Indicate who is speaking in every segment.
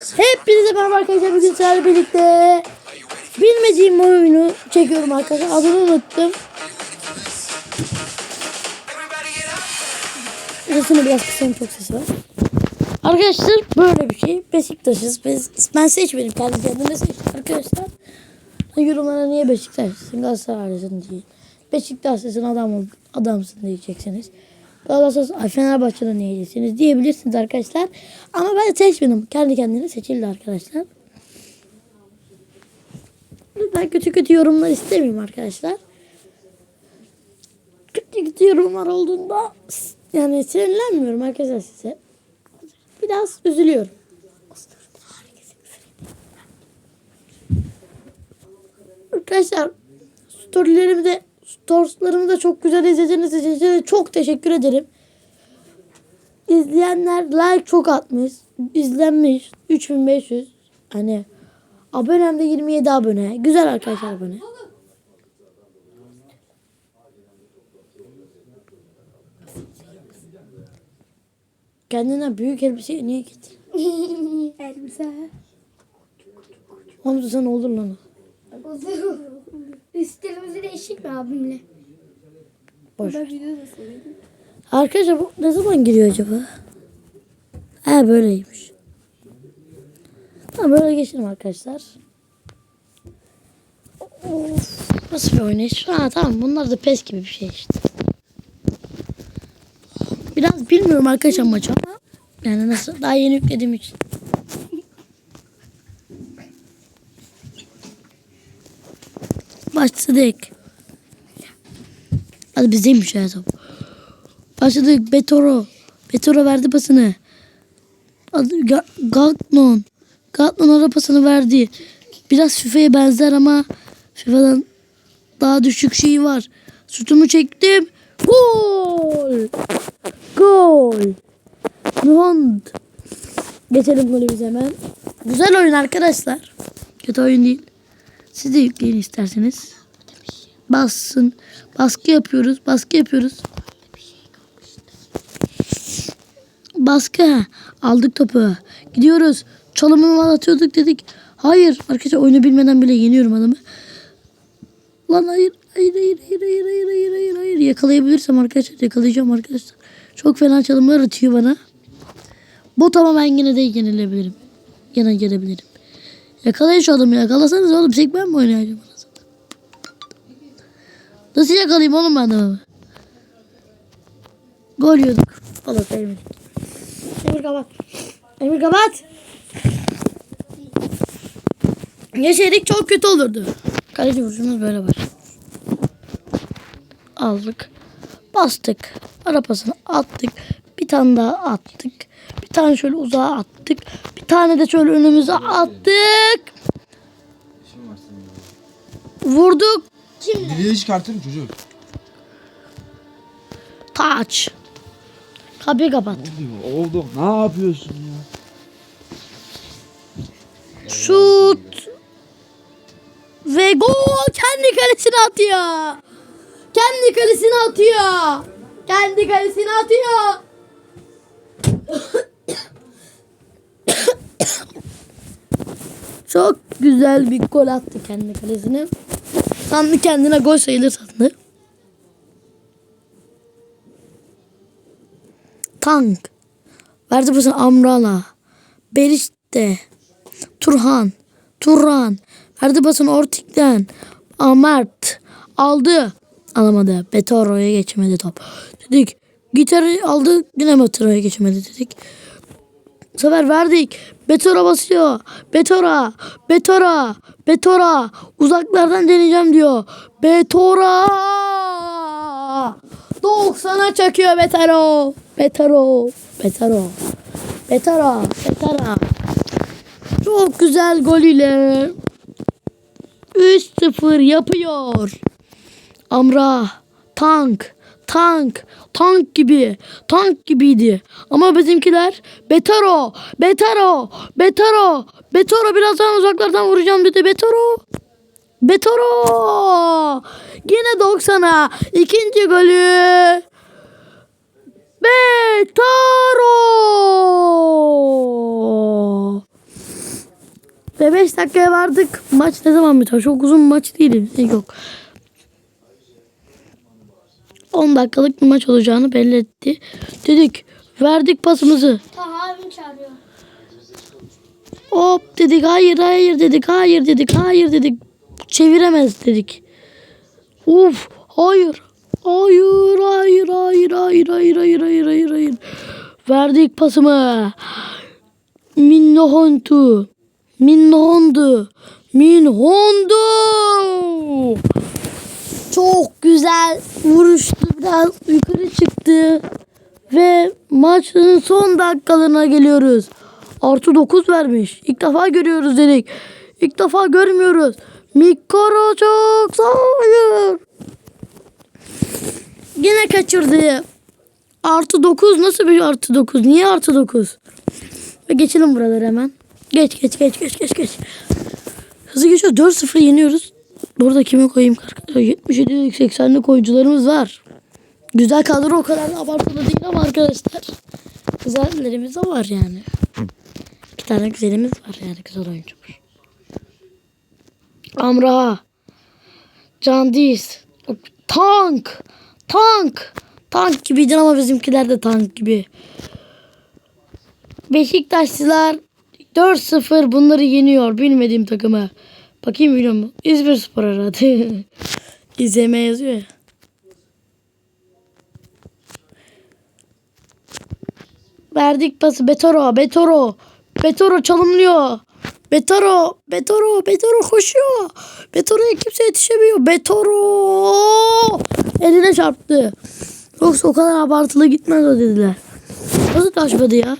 Speaker 1: Hepinize merhaba arkadaşlar. Bugün sizlerle birlikte bilmediğim oyunu çekiyorum arkadaşlar. Adını unuttum. Sesini biraz kısayım çok sesi var. Arkadaşlar böyle bir şey. Beşiktaş'ız. Biz, ben seçmedim. Kendi kendime seçtim arkadaşlar. Yorumlara niye Beşiktaşlısın Galatasaraylısın diye. Beşiktaşlısın adam adamsın diyeceksiniz. Galatasaray Fenerbahçe'den niye diyeceksiniz diyebilirsiniz arkadaşlar. Ama ben seçmedim. Kendi kendine seçildi arkadaşlar. Ben kötü kötü yorumlar istemiyorum arkadaşlar. Kötü kötü yorumlar olduğunda yani sinirlenmiyorum arkadaşlar size. Biraz üzülüyorum. Arkadaşlar storylerimi de storieslarımı da çok güzel izlediğiniz için çok teşekkür ederim. İzleyenler like çok atmış. izlenmiş 3500. Hani abonem de 27 abone. Güzel arkadaşlar abone. Kendine büyük elbise niye gittin?
Speaker 2: Elbise.
Speaker 1: Hamza sen olur lan.
Speaker 2: Üstlerimizi değişik mi abimle?
Speaker 1: Boş. Arkadaşlar bu ne zaman giriyor acaba? He böyleymiş. Tamam böyle geçelim arkadaşlar. Of, nasıl bir oynayış? Ha tamam bunlar da pes gibi bir şey işte. Biraz bilmiyorum arkadaşlar maçı ama yani nasıl daha yeni yüklediğim için. Başladık. Hadi bizdeymiş ya top. Başladık. Betoro. Betoro verdi pasını. Ga- Gatnon. Gatnon ara pasını verdi. Biraz FIFA'ya benzer ama FIFA'dan daha düşük şeyi var. Sütumu çektim. Gol. Gol. Nuhand. Geçelim golümüze hemen. Güzel oyun arkadaşlar. Kötü oyun değil. Siz de yükleyin isterseniz. Bassın. Baskı yapıyoruz. Baskı yapıyoruz. Baskı. Aldık topu. Gidiyoruz. Çalımı mı atıyorduk dedik. Hayır. Arkadaşlar oyunu bilmeden bile yeniyorum adamı. Lan hayır. Hayır hayır hayır hayır hayır hayır hayır hayır. Yakalayabilirsem arkadaşlar yakalayacağım arkadaşlar. Çok fena çalımlar atıyor bana. Bot ama ben yine de yenilebilirim. Yine gelebilirim. Yakalayın şu adamı yakalasanız oğlum sekmen mi oynayacağım? Nasıl yakalayayım oğlum ben adamı? Gol yiyorduk. Allah vermedik. Emir kapat. Emir kapat. Geçeydik çok kötü olurdu. Kaleci vuruşumuz böyle var. Aldık. Bastık. Arapasını attık. Bir tane daha attık. Bir tane şöyle uzağa attık. Bir tane de şöyle önümüze attık. Vurduk.
Speaker 3: Dileği çıkartırım çocuk.
Speaker 1: Taç. Kapıyı kapat.
Speaker 3: Oldu. Ne yapıyorsun ya?
Speaker 1: Şut. Ve gol kendi kalesine atıyor. Kendi kalesine atıyor. Kendi kalesine atıyor. Çok güzel bir gol attı kendi kalesine. Sandı kendine gol sayılır sandı. Tank. Verdi pasını Amrala. Berişte. Turhan. Turhan. Verdi pasını Ortik'ten. Amert. Aldı. Alamadı. Betoro'ya geçmedi top. Dedik. Gitarı aldı. Yine Betoro'ya geçmedi dedik. Bu sefer verdik. Betora basıyor. Betora. Betora. Betora. Uzaklardan deneyeceğim diyor. Betora. 90'a çakıyor Betaro. Betaro. Betaro. Betara. Betara. Çok güzel gol ile 3-0 yapıyor. Amra. Tank. Tank. Tank gibi. Tank gibiydi. Ama bizimkiler Betaro. Betaro. Betaro. Betaro birazdan uzaklardan vuracağım dedi. Betaro. Betaro. Yine 90'a. ikinci golü. Betaro. Ve 5 dakikaya vardık. Maç ne zaman biter? Çok uzun maç değil. Yok. 10 dakikalık bir maç olacağını belli etti. Dedik verdik pasımızı.
Speaker 2: Taha abim çağırıyor.
Speaker 1: Hop dedik hayır hayır dedik hayır dedik hayır dedik. Çeviremez dedik. Uf hayır. Hayır hayır hayır hayır hayır hayır hayır hayır hayır. Verdik pasımı. Minnohontu. Minnohondu. Minhondu. Çok güzel vuruştu. Biraz yukarı çıktı. Ve maçın son dakikalarına geliyoruz. Artı 9 vermiş. İlk defa görüyoruz dedik. İlk defa görmüyoruz. Mikoro çok hayır. Yine kaçırdı. Artı 9 nasıl bir artı 9? Niye artı 9? Ve geçelim buraları hemen. Geç geç geç geç geç geç. Hızlı geçiyoruz. 4-0 yeniyoruz. Burada kimi koyayım? 77'lik 80'lik oyuncularımız var. Güzel kadro o kadar da abartılı değil ama arkadaşlar. Güzellerimiz de var yani. İki tane güzelimiz var yani güzel oyuncumuz. Amra. Candiz. Tank. Tank. Tank gibiydi ama bizimkiler de tank gibi. Beşiktaşlılar 4-0 bunları yeniyor. Bilmediğim takımı. Bakayım musun? İzmir Spor herhalde. İzleme yazıyor ya. Verdik pası Betoro, Betoro. Betoro çalımlıyor. Betoro, Betoro, Betoro koşuyor. Betoro'ya kimse yetişemiyor. Betoro! Eline çarptı. Yoksa o kadar abartılı gitmez o dediler. Nasıl taşmadı ya?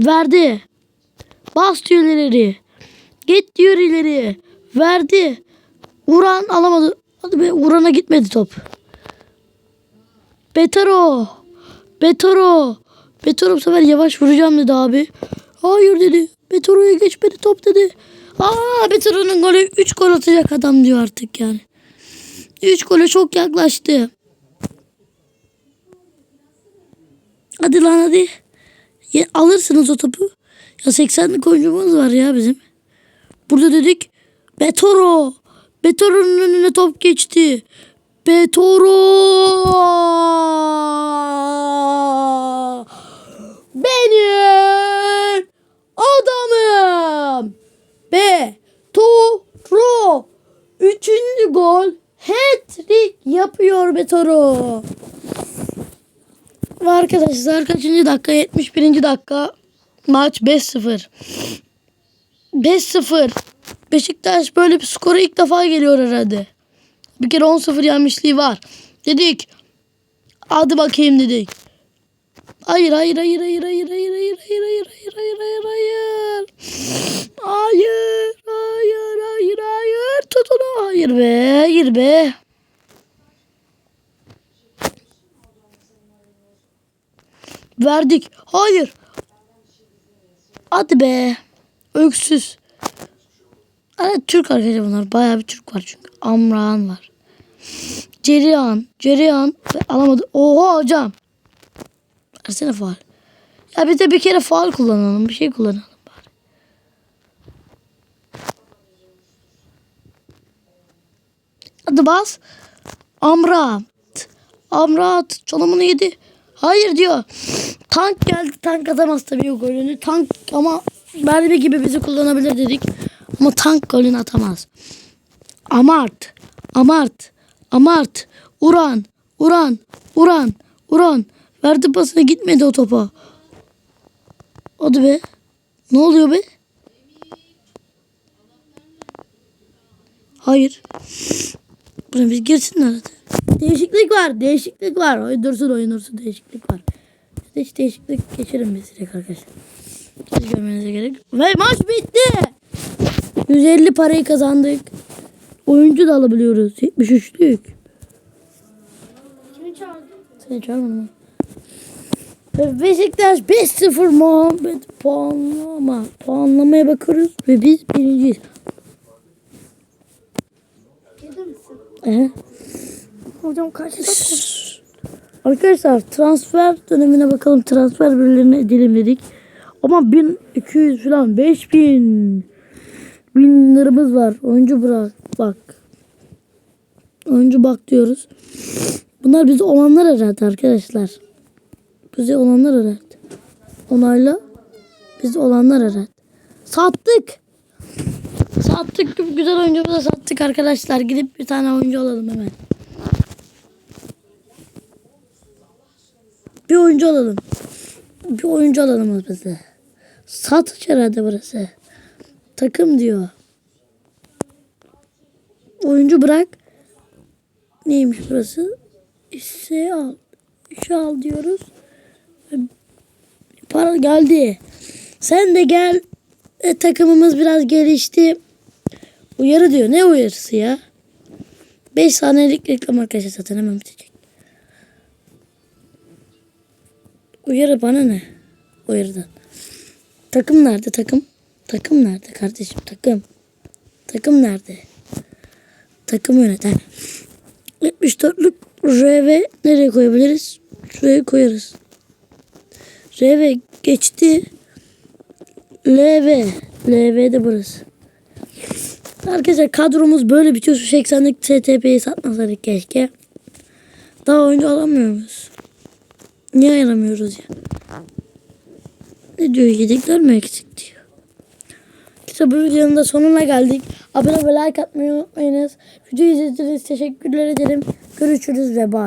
Speaker 1: Verdi. Bas diyor ileri. Git diyor ileri. Verdi. Uran alamadı. Hadi be Uran'a gitmedi top. Betaro. Betaro. Betaro bu sefer yavaş vuracağım dedi abi. Hayır dedi. Betaro'ya geçmedi top dedi. Aa Betaro'nun golü 3 gol atacak adam diyor artık yani. 3 gole çok yaklaştı. Hadi lan hadi. Alırsınız o topu. Ya 80'lik oyuncumuz var ya bizim. Burada dedik Betoro. Betoro'nun önüne top geçti. Betoro. Benim adamım. Betoro. Üçüncü gol. Hat-trick yapıyor Betoro. Ve arkadaşlar kaçıncı dakika? 71. dakika. Maç 5-0. 5-0. Beşiktaş böyle bir skora ilk defa geliyor herhalde. Bir kere 10-0 yenmişliği var. Dedik. Hadi bakayım dedik. Hayır hayır hayır hayır hayır hayır hayır hayır hayır hayır hayır hayır hayır. Hayır hayır hayır hayır tutun hayır be hayır be. Verdik. Hayır. Hadi be. Öksüz. Evet Türk arkadaşlar bunlar. Bayağı bir Türk var çünkü. Amran var. Ceriyan. Ceriyan. Alamadı. Oha hocam. Versene faal. Ya biz de bir kere faal kullanalım. Bir şey kullanalım bari. Hadi bas. Amrat. Amrat. Çalımını yedi. Hayır diyor. Tank geldi. Tank atamaz tabii o golünü. Tank ama Merve gibi bizi kullanabilir dedik. Ama tank golünü atamaz. Amart. Amart. Amart. Uran. Uran. Uran. Uran. Verdi pasını gitmedi o topa. Hadi be. Ne oluyor be? Hayır. Buna biz girsinler hadi. Değişiklik var. Değişiklik var. Oyun dursun. Değişiklik var. Hiç değişiklik geçirin biz direkt arkadaşlar. Hiç görmenize gerek. Ve maç bitti. 150 parayı kazandık. Oyuncu da alabiliyoruz. 73'lük.
Speaker 2: Kimi çağırdı?
Speaker 1: Seni çağırmadım. Ve Beşiktaş 5-0 Muhammed puanlama. Puanlamaya bakıyoruz ve biz birinciyiz.
Speaker 2: Gelir misin?
Speaker 1: Ee,
Speaker 2: Hocam dakika?
Speaker 1: Arkadaşlar transfer dönemine bakalım. Transfer birilerine edelim dedik. Ama 1200 falan 5000 bin liramız var. Oyuncu bırak bak. Oyuncu bak diyoruz. Bunlar bize olanlar herhalde arkadaşlar. Bize olanlar herhalde. Onayla. Bize olanlar herhalde. Sattık. Sattık. Güzel oyuncumuzu da sattık arkadaşlar. Gidip bir tane oyuncu alalım hemen. Bir oyuncu alalım. Bir oyuncu alalım bize. Satış herhalde burası. Takım diyor. Oyuncu bırak. Neymiş burası? İşe al. İşe al diyoruz. Para geldi. Sen de gel. E, takımımız biraz gelişti. Uyarı diyor. Ne uyarısı ya? 5 saniyelik reklam arkadaşlar zaten hemen bitecek. Uyarı bana ne? Uyarıdan. Takım nerede takım? Takım nerede kardeşim takım? Takım nerede? Takım yöneten. 74'lük RV nereye koyabiliriz? Şuraya koyarız. RV geçti. LV. LV de burası. Arkadaşlar kadromuz böyle bitiyor. Şu 80'lik STP'yi satmasaydık keşke. Daha oyuncu alamıyoruz. Niye ayıramıyoruz ya? Ne diyor yedekler mi eksik diyor. Bu videonun da sonuna geldik. Abone ve like atmayı unutmayınız. Videoyu izlediğiniz teşekkürler ederim. Görüşürüz ve bye.